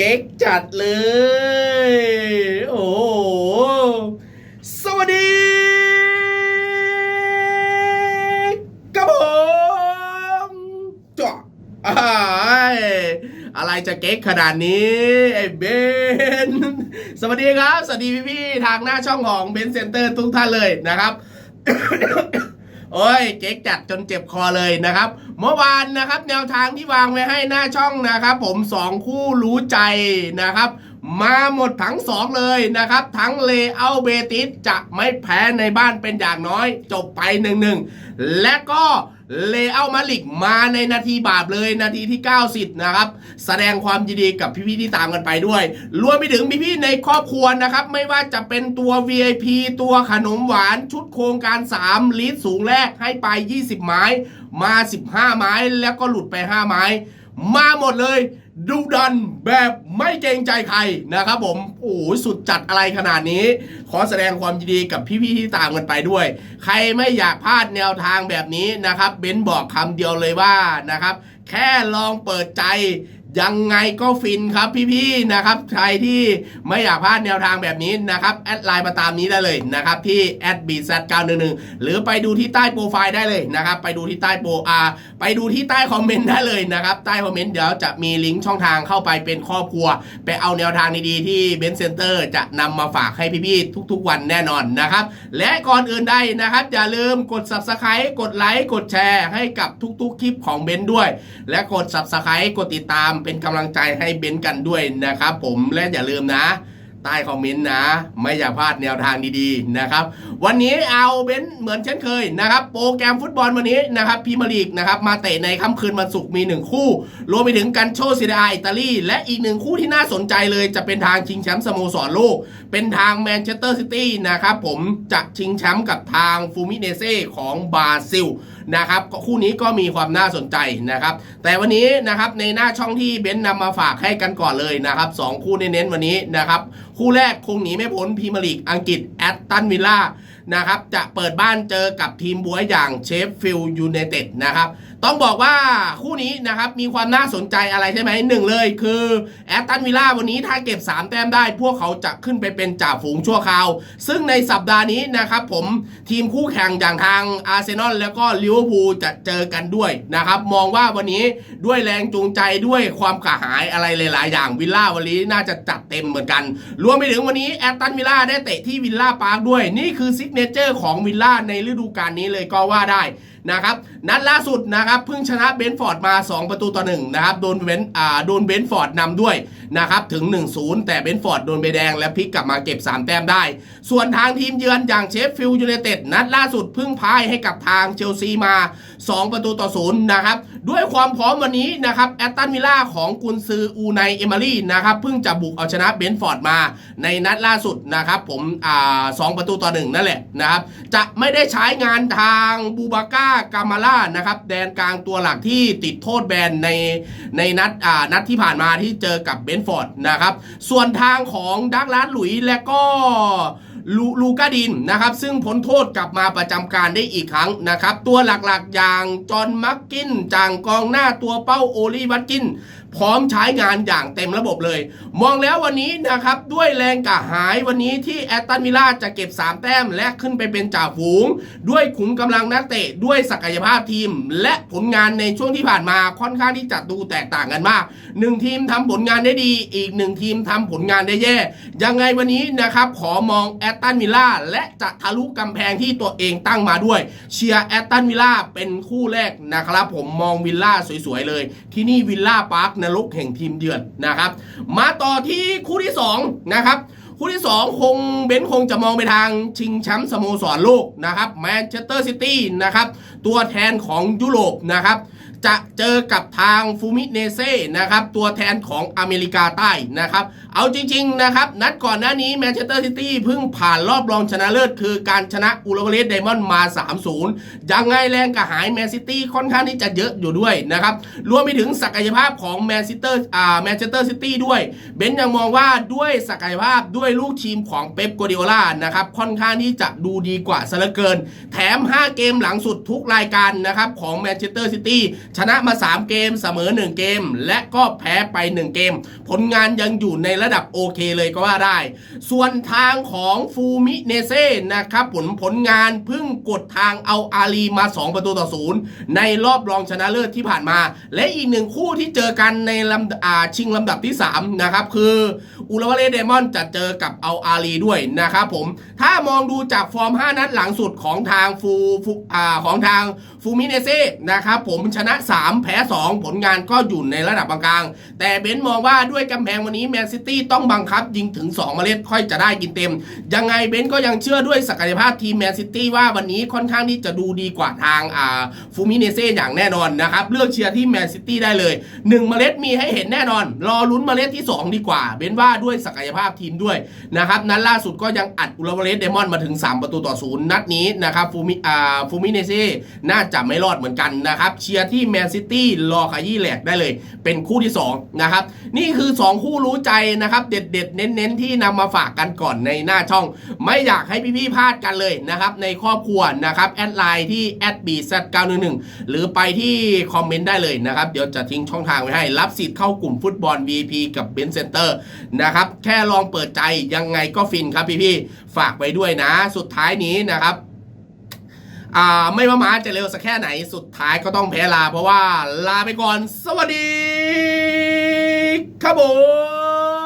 เก๊กจัดเลย โอ้สวัสดีครับผมจ้ะอ้าอะไรจะเก๊กขนาดนี้ ไอ้เบน สวัสดีครับ สวัสดีพี่ๆ ทางหน้าช่องของเบนเซนเตอร์ทุกท่านเลยนะครับ โอ้ยเจ๊กจัดจนเจ็บคอเลยนะครับ เมื่อวานนะครับ แนวทางที่วางไว้ให้หน้าช่องนะครับ ผมสองคู่รู้ใจนะครับ มาหมดทั้งสองเลยนะครับ ทั้งเลเอาเบติสจะไม่แพ้ในบ้านเป็นอย่างน้อย จบไปหนึ่งหนึ่งและก็เลเอามาลิกมาในนาทีบาปเลยนาทีที่ 90 นะครับ แสดงความยินดีกับพี่ๆที่ตามกันไปด้วย รวมไปถึงพี่ๆในครอบครัวนะครับ ไม่ว่าจะเป็นตัว VIP ตัวขนมหวานชุดโครงการ 3 ลิตรสูงแรกให้ไป 20 ไม้ มา 15 ไม้แล้วก็หลุดไป 5 ไม้ มาหมดเลย ดูดันแบบไม่เกรงใจใครนะครับผมโอ้สุดจัดอะไรขนาดนี้ ขอแสดงความยินดีกับพี่ๆที่ตามกันไปด้วย ใครไม่อยากพลาดแนวทางแบบนี้นะครับเบนบอกคำเดียวเลยว่านะครับ แค่ลองเปิดใจยังไงก็ฟินครับพี่ๆนะครับใครที่ไม่อยากพลาดแนวทางแบบนี้นะครับแอดไลน์มาตามนี้ได้เลยนะครับที่ b z 9 1 1หรือไปดูที่ใต้โปรไฟล์ได้เลยนะครับไปดูที่ใต้โปรอา ไปดูที่ใต้คอมเมนต์ได้เลยนะครับ ใต้คอมเมนต์เดี๋ยวจะมีลิงก์ช่องทางเข้าไปเป็นครอบครัว ไปเอาแนวทางดีๆที่เบนเซ็นเตอร์จะนำมาฝากให้พี่ๆทุกๆ วันแน่นอนนะครับ และก่อนอื่นใดนะครับ อย่าลืมกด subscribe กดไลค์กดแชร์ให้กับทุกๆ คลิปของเบนด้วย และกด subscribe กดติดตามเป็นกำลังใจให้เบนกันด้วยนะครับผมและอย่าลืมนะ ต้คอมเมนต์นะ ไม่อยากพลาดแนวทางดีๆนะครับ วันนี้เอาเบนเหมือนเช่นเคยนะครับ โปรแกรมฟุตบอลวันนี้นะครับพีมียร์ลีกนะครับมาเตะในค่ำคืนวันศุกร์มี 1 คู่ รวมไปถึงกันโชซีเรียอิตาลี และอีกหนึ่งคู่ที่น่าสนใจเลยจะเป็นทางชิงแชมป์สโมสรโลก เป็นทางแมนเชสเตอร์ซิตี้นะครับผมจะชิงแชมป์กับทางฟูมิเนเซ่ของบราซิล นะครับคู่นี้ก็มีความน่าสนใจนะครับ แต่วันนี้นะครับในหน้าช่องที่เบนซ์นำมาฝากให้กันก่อนเลยนะครับสองคู่เน้นๆวันนี้นะครับคู่แรกคงหนีไม่พ้นพรีเมียร์ลีกอังกฤษแอตตันวิลล่านะครับจะเปิดบ้านเจอกับทีมบัวอย่างเชฟฟิลด์ยูไนเต็ดนะครับ ต้องบอกว่าคู่นี้นะครับมีความน่าสนใจอะไรใช่ไหมหนึ่งเลยคือแอตตันวิลล่าวันนี้ถ้าเก็บ 3 แต้มได้ พวกเขาจะขึ้นไปเป็นจ่าฝูงชั่วคราว ซึ่งในสัปดาห์นี้นะครับผมทีมคู่แข่งอย่างทางอาร์เซนอลแล้วก็ลิเวอร์พูลจะเจอกันด้วยนะครับมองว่าวันนี้ด้วยแรงจูงใจด้วยความกระหายอะไรหลาย ๆ อย่างวิลล่าวันนี้น่าจะจัดเต็มเหมือนกัน รวมไปถึงวันนี้แอตตันวิลล่าได้เตะที่วิลล่าพาร์คด้วยนี่คือซิกเนเจอร์ของวิลล่าในฤดูกาลนี้เลยก็ว่าได้ นะครับนัดล่าสุดนะครับเพิ่งชนะเบนฟอร์ดมา 2 ประตูต่อ1นะครับโดนเบนอ่าโดนเบนฟอร์ดนำด้วยนะครับถึง 1-0 แต่เบนฟอร์ดโดนใบแดงและพลิกกลับมาเก็บ 3 แต้มได้ ส่วนทางทีมเยือนอย่างเชฟฟิลด์ยูไนเต็ดนัดล่าสุดเพิ่งพ่ายให้กับทางเชลซีมา 2 ประตูต่อ0นะครับ ด้วยความพร้อมวันนี้นะครับแอตตันวิลล่าของกุนซืออูไนเอมารี่นะครับเพิ่งจะบุกเอาชนะเบนฟอร์ดมา ในนัดล่าสุดนะครับผมอ่าสองประตูต่อหนึ่งนั่นแหละนะครับจะไม่ได้ใช้งานทางบูบาก้ากามาล่านะครับแดนกลางตัวหลักที่ติดโทษแบนในในนัดอ่านัดที่ผ่านมาที่เจอกับเบนฟอร์ดนะครับส่วนทางของดักลาสหลุยส์และก็ ลูลูกาดินนะครับ ซึ่งพ้นโทษกลับมาประจำการได้อีกครั้งนะครับ ตัวหลักๆ อย่างจอห์นมักกินจางกองหน้าตัวเป้าโอลีวัตกิน พร้อมใช้งานอย่างเต็มระบบเลย มองแล้ววันนี้นะครับ ด้วยแรงกระหายวันนี้ที่แอตตันวิลล่าจะเก็บ 3 แต้มและขึ้นไปเป็นจ่าฝูง ด้วยขุมกำลังนักเตะด้วยศักยภาพทีม และผลงานในช่วงที่ผ่านมาค่อนข้างที่จะดูแตกต่างกันมากหนึ่งทีมทำผลงานได้ดี อีกหนึ่งทีมทำผลงานได้แย่ ยังไงวันนี้นะครับขอมองแอตตันวิลล่าและจะทะลุกำแพงที่ตัวเองตั้งมาด้วย เชียร์แอตตันวิลล่าเป็นคู่แรกนะครับ ผมมองวิลล่าสวยๆเลย ที่นี่วิลล่าพาร์คนรกแห่งทีมเยือนนะครับ มาต่อที่คู่ที่2นะครับคู่ที่ 2 คงเบนซ์คงจะมองไปทางชิงแชมป์สโมสรโลกนะครับแมนเชสเตอร์ซิตี้นะครับตัวแทนของยุโรปนะครับ จะเจอกับทางฟูมิเนเซ่นะครับตัวแทนของอเมริกาใต้นะครับ เอาจริงๆนะครับนัดก่อนหน้านี้แมนเชสเตอร์ซิตี้เพิ่งผ่านรอบรองชนะเลิศ คือการชนะอูโรเวเลสไดมอนด์มา 3-0 ยังไงแรงกระหายแมนซิตี้ค่อนข้างที่จะเยอะอยู่ด้วยนะครับรวมไปถึงศักยภาพของแมนซิเตอร์อ่าแมนเชสเตอร์ซิตี้ด้วยเบนยังมองว่าด้วยศักยภาพด้วยลูกทีมของเป๊ปกัวดิโอลานะครับค่อนข้างที่จะดูดีกว่าซะเหลือเกิน แถม 5 เกมหลังสุดทุกรายการนะครับของแมนเชสเตอร์ซิตี้ชนะมา 3 เกมเสมอ 1 เกม และก็แพ้ไป 1 เกม ผลงานยังอยู่ในระดับโอเคเลยก็ว่าได้ ส่วนทางของฟูมิเนเซ่นะครับผลผลงานเพิ่งกดทางเอาอาลีมา 2 ประตูต่อศูนย์ในรอบรองชนะเลิศที่ผ่านมา และอีกหนึ่งคู่ที่เจอกันในลำอาชิงลำดับที่ 3 นะครับ คืออุลวาเลเดมอนจะเจอกับเอาอาลีด้วยนะครับผมถ้ามองดูจากฟอร์ม 5 นัดหลังสุดของทางฟูฟของทางฟูมิเนเซ่นะครับผมชนะ3 แพ้ 2 ผลงานก็อยู่ในระดับกลางๆแต่เบนซ์มองว่าด้วยกำแพงวันนี้แมนซิตี้ต้องบังคับยิงถึง 2 เมล็ดค่อยจะได้กินเต็ม ยังไงเบนซ์ก็ยังเชื่อด้วยศักยภาพทีมแมนซิตี้ว่าวันนี้ค่อนข้างที่จะดูดีกว่าทางอ่าฟูมิเนเซ่อย่างแน่นอนนะครับ เลือกเชียร์ที่แมนซิตี้ได้เลย 1 เมล็ดมีให้เห็นแน่นอน รอลุ้นเมล็ดที่ 2 ดีกว่า เบนซ์ว่าด้วยศักยภาพทีมด้วยนะครับนัดล่าสุดก็ยังอัดอุลวาเลสเดมอนมาถึง 3 ประตูต่อศูนย์นัดนี้นะครับฟูมิอ่าฟูมิเนเซ่น่าจะไม่รอดเหมือนกันนะครับเชียร์ที่แมนซิตี้รอขยี้แหลกได้เลย เป็นคู่ที่2นะครับนี่คือ 2 คู่รู้ใจนะครับ เด็ดๆ เน้นๆ ที่นำมาฝากกันก่อนในหน้าช่อง ไม่อยากให้พี่ๆพลาดกันเลยนะครับ ในครอบครัวนะครับแอดไลน์ที่ @bz911 หนึ่งหรือไปที่คอมเมนต์ได้เลยนะครับ เดี๋ยวจะทิ้งช่องทางไว้ให้ รับสิทธิ์เข้ากลุ่มฟุตบอล VP กับเบนเซนเตอร์นะครับแค่ลองเปิดใจยังไงก็ฟินครับพี่ๆฝากไว้ด้วยนะ สุดท้ายนี้นะครับ อ่าไม่ว่ามาจะเร็วสักแค่ไหนสุดท้ายก็ต้องแพ้ลา เพราะว่าลาไปก่อน สวัสดีครับผม